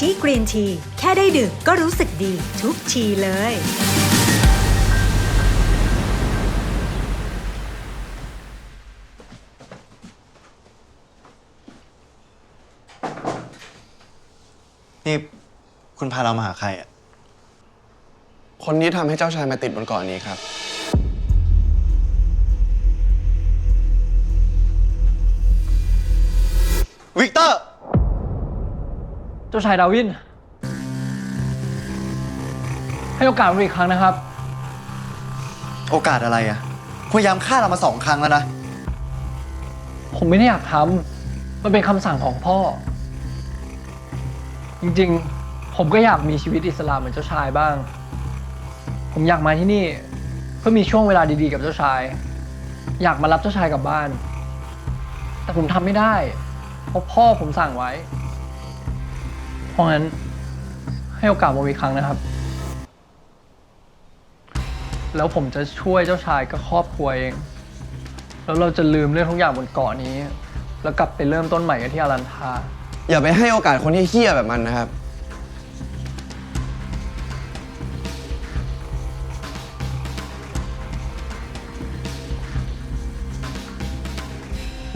ชิกรีนทีแค่ได้ดื่มก็รู้สึกดีทุกทีเลย นี่คุณพาเรามาหาใครอะ คนนี้ทำให้เจ้าชายมาติดบนเกาะนี้ครับ วิกเตอร์ เจ้าชายดาวิน ให้โอกาสผมอีกครั้งนะครับ โอกาสอะไรอะพยายามฆ่าเรามาสองครั้งแล้วนะ ผมไม่ได้อยากทำมันเป็นคำสั่งของพ่อ จริงๆ ผมก็อยากมีชีวิตอิสลามเหมือนเจ้าชายบ้าง ผมอยากมาที่นี่ เพื่อมีช่วงเวลาดีๆกับเจ้าชาย อยากมารับเจ้าชายกลับบ้าน แต่ผมทำไม่ได้ เพราะพ่อผมสั่งไว้ เพราะงั้นให้โอกาสผมอีกครั้งนะครับ แล้วผมจะช่วยเจ้าชายกับครอบครัวเอง แล้วเราจะลืมเรื่องทุกอย่างบนเกาะนี้ แล้วกลับไปเริ่มต้นใหม่กันที่อารันทา อย่าไปให้โอกาสคนที่เฮี้ยแบบมันนะครับ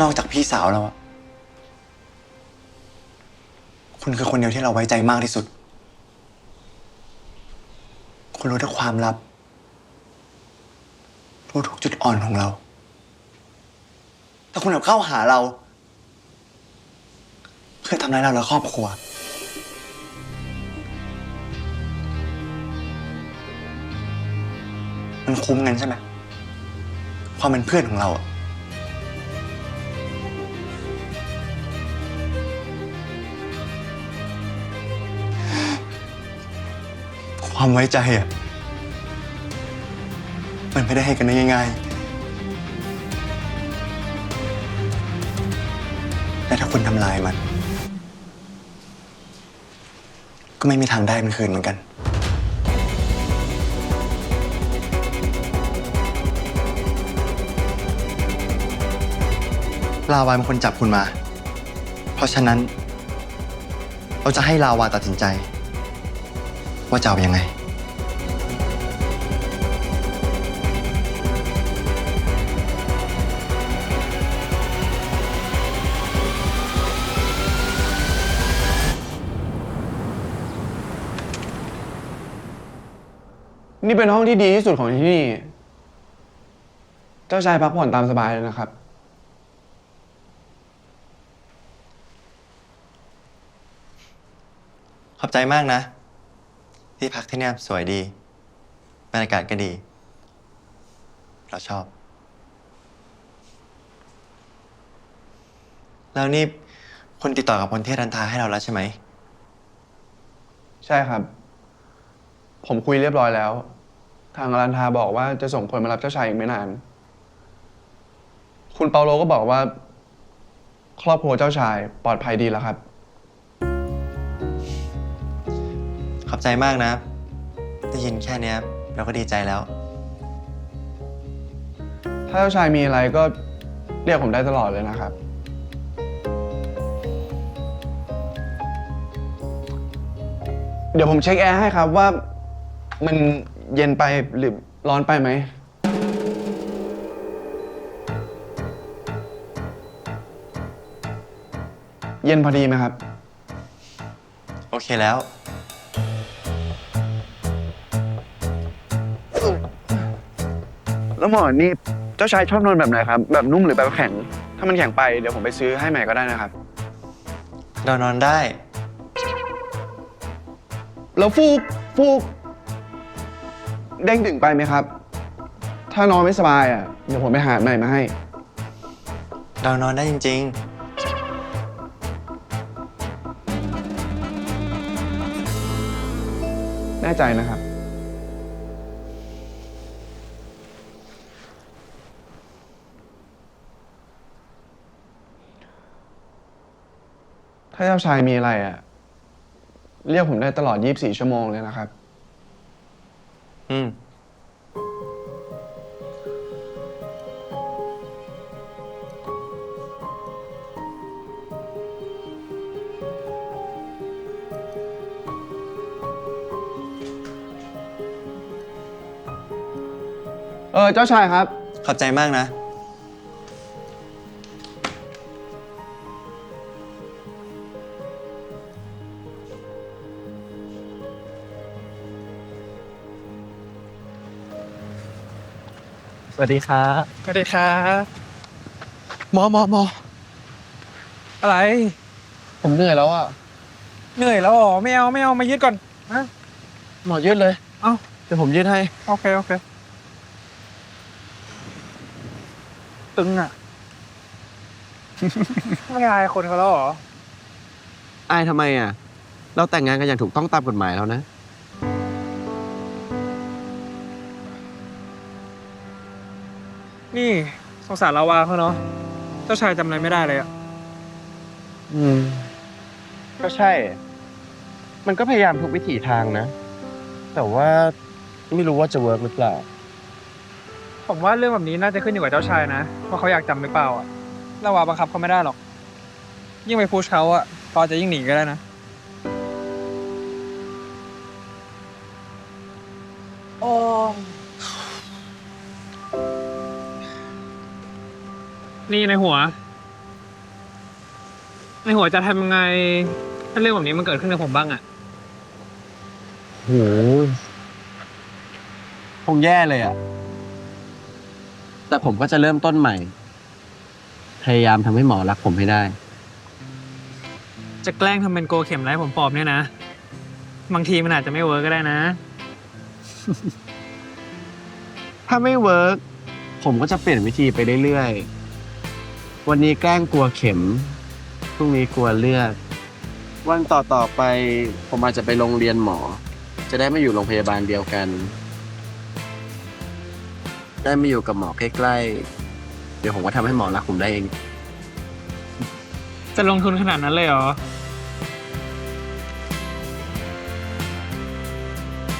นอกจากพี่สาวเราอะ คุณคือคนเดียวที่เราไว้ใจมากที่สุด คุณรู้ทุกความลับ รู้ทุกจุดอ่อนของเราแต่คุณกลับเข้าหาเรา เพื่อทำร้ายเราและครอบครัว มันคุ้มกันใช่ไหม ความเป็นเพื่อนของเราอะ ความไว้ใจอะ มันไม่ได้ให้กันได้ง่ายๆ และถ้าคุณทำลายมัน ก็ไม่มีทางได้มันคืนเหมือนกัน ลาวาเป็นคนจับคุณมา เพราะฉะนั้น เราจะให้ลาวาตัดสินใจ ว่าจะเอายังไง นี่เป็นห้องที่ดีที่สุดของที่นี่ เจ้าชายพักผ่อนตามสบายเลยนะครับ ขอบใจมากนะ ที่พักที่เนี่ยสวยดี บรรยากาศก็ดี เราชอบ แล้วนี่คุณติดต่อกับคนที่รันทาให้เราแล้วใช่ไหม ใช่ครับ ผมคุยเรียบร้อยแล้ว ทางอรันทาบอกว่าจะส่งคนมารับเจ้าชายอีกไม่นาน คุณเปาโลก็บอกว่า ครอบครัวเจ้าชายปลอดภัยดีแล้วครับ ใจมากนะ ได้ยินแค่เนี้ยเราก็ดีใจแล้ว ถ้าเจ้าชายมีอะไรก็เรียกผมได้ตลอดเลยนะครับ เดี๋ยวผมเช็คแอร์ให้ครับว่ามันเย็นไปหรือร้อนไปไหม เย็นพอดีไหมครับ โอเคแล้ว แล้วหมอนนี่เจ้าชายชอบนอนแบบไหนครับ แบบนุ่มหรือแบบแข็ง ถ้ามันแข็งไปเดี๋ยวผมไปซื้อให้ใหม่ก็ได้นะครับ เรานอนได้ แล้วฟูกฟูกเด้งถึงไปไหมครับ ถ้านอนไม่สบายอะเดี๋ยวผมไปหาใหม่มาให้ เรานอนได้จริง แน่ใจนะครับ ถ้าเจ้าชายมีอะไรอะเรียกผมได้ตลอด 24 ชั่วโมงเลยนะครับ อืม เออเจ้าชายครับ ขอบใจมากนะ วัสดีครับสวัสดีครับหมอหมอหมออะไร ผมเหนื่อยแล้วอะเหนื่อยแล้วเหรอไม่เอาไม่เอามายืดก่อนฮะหมอยืดเลยเอ้า เดี๋ยวผมยืดให้ โอเค โอเค ตึงอะ ไม่อายคนเขาแล้วเหรอ อายทำไมอะ เราแต่งงานกันอย่างถูกต้องตามกฎหมายแล้วนะ นี่สงสารลาวาเขาเนาะ เจ้าชายจำอะไรไม่ได้เลยอะอืม ก็ใช่ มันก็พยายามทุกวิถีทางนะ แต่ว่าไม่รู้ว่าจะเวิร์กหรือเปล่า ผมว่าเรื่องแบบนี้น่าจะขึ้นอยู่กับเจ้าชายนะว่าเขาอยากจำหรือเปล่าอะลาวาบังคับเขาไม่ได้หรอก ยิ่งไปพุชเขาอะเขาอาจจะยิ่งหนีก็ได้นะ นี่ในหัว ในหัวจะทำยังไง ถ้าเรื่องแบบนี้มันเกิดขึ้นกับผมบ้างอะโหคงแย่เลยอะ แต่ผมก็จะเริ่มต้นใหม่ พยายามทำให้หมอรักผมให้ได้ จะแกล้งทำเป็นโกเข็มไร้ผมปลอมเนี่ยนะ บางทีมันอาจจะไม่เวิร์กก็ได้นะ ถ้าไม่เวิร์กผมก็จะเปลี่ยนวิธีไปเรื่อยๆ วันนี้แกล้งกลัวเข็ม พรุ่งนี้กลัวเลือด วันต่อต่อๆไปผมอาจจะไปโรงเรียนหมอ จะได้ไม่อยู่โรงพยาบาลเดียวกัน ได้ไม่อยู่กับหมอใกล้ๆ เดี๋ยวผมก็ทำให้หมอรักผมได้เอง จะลงทุนขนาดนั้นเลยเหรอ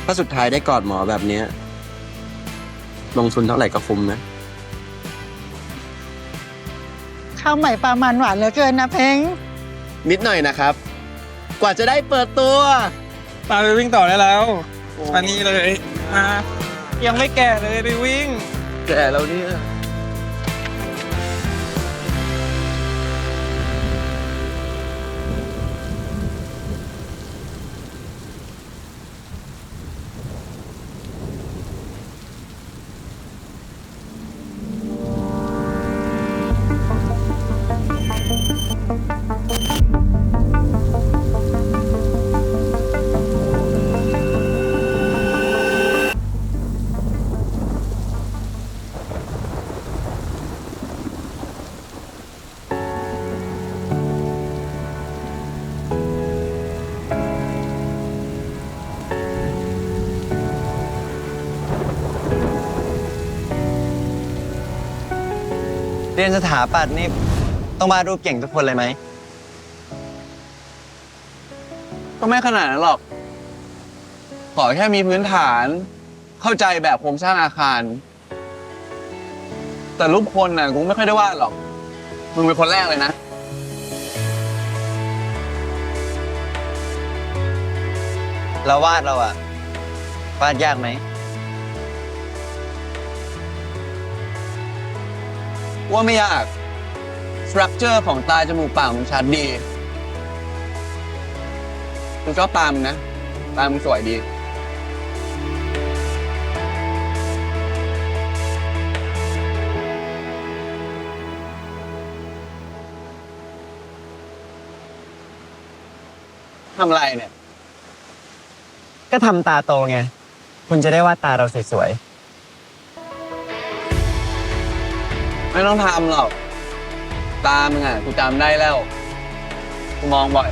ถ้าสุดท้ายได้กอดหมอแบบเนี้ยลงทุนเท่าไหร่ก็คุ้มนะ ข้าวใหม่ปลามันหวานเหลือเกินนะเพ้งนิดหน่อยนะครับ กว่าจะได้เปิดตัว ปาไปวิ่งต่อได้แล้วอันนี้เลยมายังไม่แก่เลยไปวิ่ง แก่แล้วเนี่ย รียนสถาปัตย์นี่ต้องวาดรูปเก่งทุกคนเลยไหม ก็ไม่ขนาดนั้นหรอก ขอแค่มีพื้นฐาน เข้าใจแบบโครงสร้างอาคาร แต่รูปคนน่ะกูไม่ค่อยได้วาดหรอก มึงเป็นคนแรกเลยนะ แล้ววาดเราอะวาดยากไหม ว่าไม่ยากสตรัคเจอร์ของตาจมูกปากมันชัดดีกูชอบตามนะ ตามงสวยดี ทำไรเนี่ย ก็ทำตาโตไง คุณจะได้ว่าตาเราสวย ไม่ต้องทำหรอก ตามึงอะ กูจำได้แล้ว กูมองบ่อย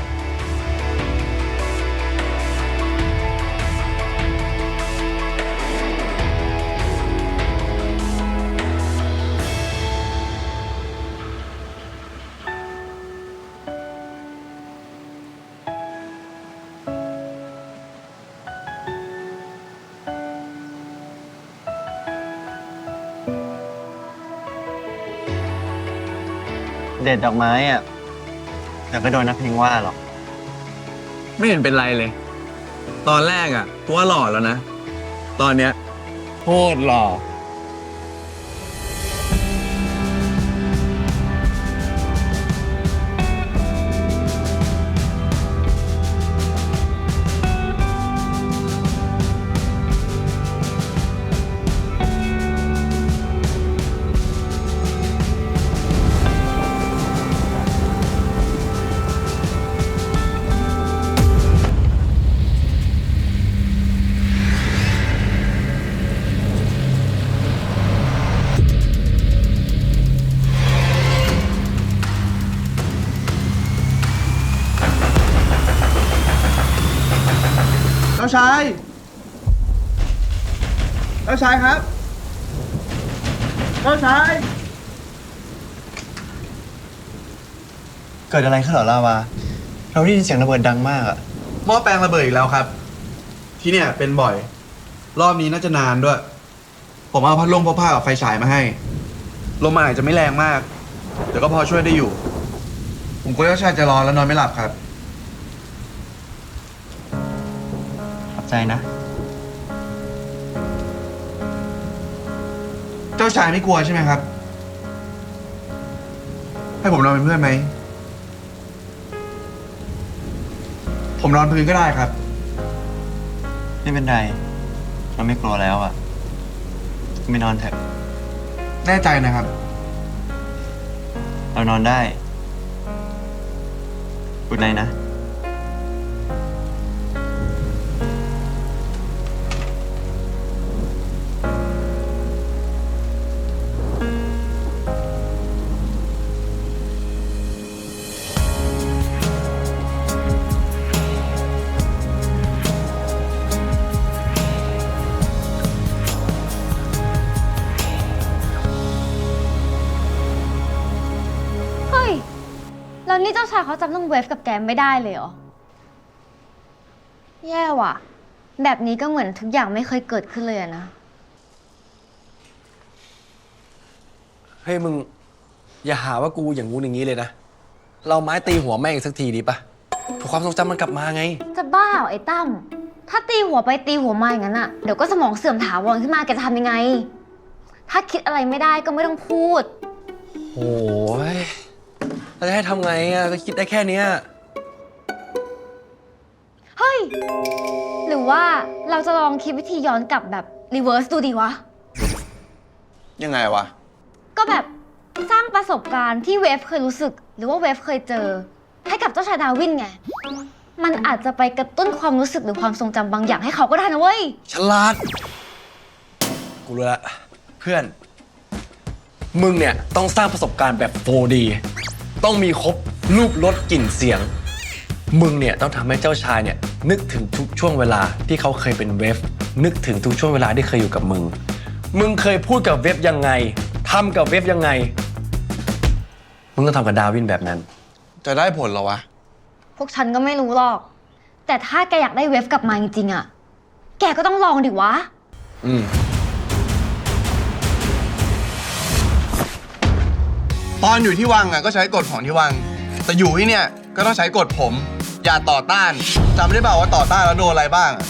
เด็ดดอกไม้อะเดี๋ยวก็โดนนักเพลงว่าหรอก ไม่เห็นเป็นไรเลย ตอนแรกอะกูว่าหล่อแล้วนะ ตอนเนี้ยโคตรหล่อาชายเจ้าชายครับเจ้าชายเกิดอะไรขึ้นเหรอลาวา เราได้ยินเสียงระเบิดดังมากอะหม้อแปลงระเบิดอีกแล้วครับ ที่เนี่ยเป็นบ่อย รอบนี้น่าจะนานด้วย ผมเอาพัดลมพกผ้ากับไฟฉายมาให้ ลมมันอาจจะไม่แรงมาก แต่ก็พอช่วยได้อยู่ ผมกลัวเจ้าชายจะร้อนแล้วนอนไม่หลับครับ ใจนะ เจ้าชายไม่กลัวใช่ไหมครับ ให้ผมนอนเป็นเพื่อนไหม ผมนอนพื้นก็ได้ครับ ไม่เป็นไร เราไม่กลัวแล้วอะไม่นอนเถอะ แน่ใจนะครับ เรานอนได้ กุดไนนะ แล้วนี่เจ้าชายเขาจำเรื่องเวฟกับแกมไม่ได้เลยเหรอ แย่ว่ะ แบบนี้ก็เหมือนทุกอย่างไม่เคยเกิดขึ้นเลยอะนะ เฮ้ยมึง อย่าหาว่ากูอย่างงู้นอย่างนี้เลยนะ เราไม้ตีหัวแม่งอีกสักทีดีปะเพื่อความทรงจำมันกลับมาไง จะบ้าเหรอไอ้ตั้ม ถ้าตีหัวไปตีหัวมาอย่างนั้นอะเดี๋ยวก็สมองเสื่อมถาวรขึ้นมาแกจะทำยังไง ถ้าคิดอะไรไม่ได้ก็ไม่ต้องพูด โอ้ย เราจะให้ทำไงอะก็คิดได้แค่เนี้ยเฮ้ย หรือว่าเราจะลองคิดวิธีย้อนกลับแบบรีเวิร์สดูดีวะ ยังไงวะ ก็แบบสร้างประสบการณ์ที่เวฟเคยรู้สึก หรือว่าเวฟเคยเจอ ให้กับเจ้าชายดาวินไง มันอาจจะไปกระตุ้นความรู้สึกหรือความทรงจำบางอย่างให้เขาก็ได้นะเว้ย ฉลาด กูรู้ละเพื่อน มึงเนี่ย ต้องสร้างประสบการณ์แบบ 4D ต้องมีครบรูปรสกลิ่นเสียง มึงเนี่ยต้องทำให้เจ้าชายเนี่ยนึกถึงทุกช่วงเวลาที่เขาเคยเป็นเวฟนึกถึงทุกช่วงเวลาที่เคยอยู่กับมึง มึงเคยพูดกับเวฟยังไงทำกับเวฟยังไง มึงต้องทำกับดาวินแบบนั้น จะได้ผลเหรอวะ พวกฉันก็ไม่รู้หรอก แต่ถ้าแกอยากได้เวฟกลับมาจริงๆอะแกก็ต้องลองดิวะ อืม ตอนอยู่ที่วังอะก็ใช้กฎของที่วัง แต่อยู่ที่เนี่ยก็ต้องใช้กฎผม อย่าต่อต้านจำได้เปล่าว่าต่อต้านแล้วโดนอะไรบ้างอะ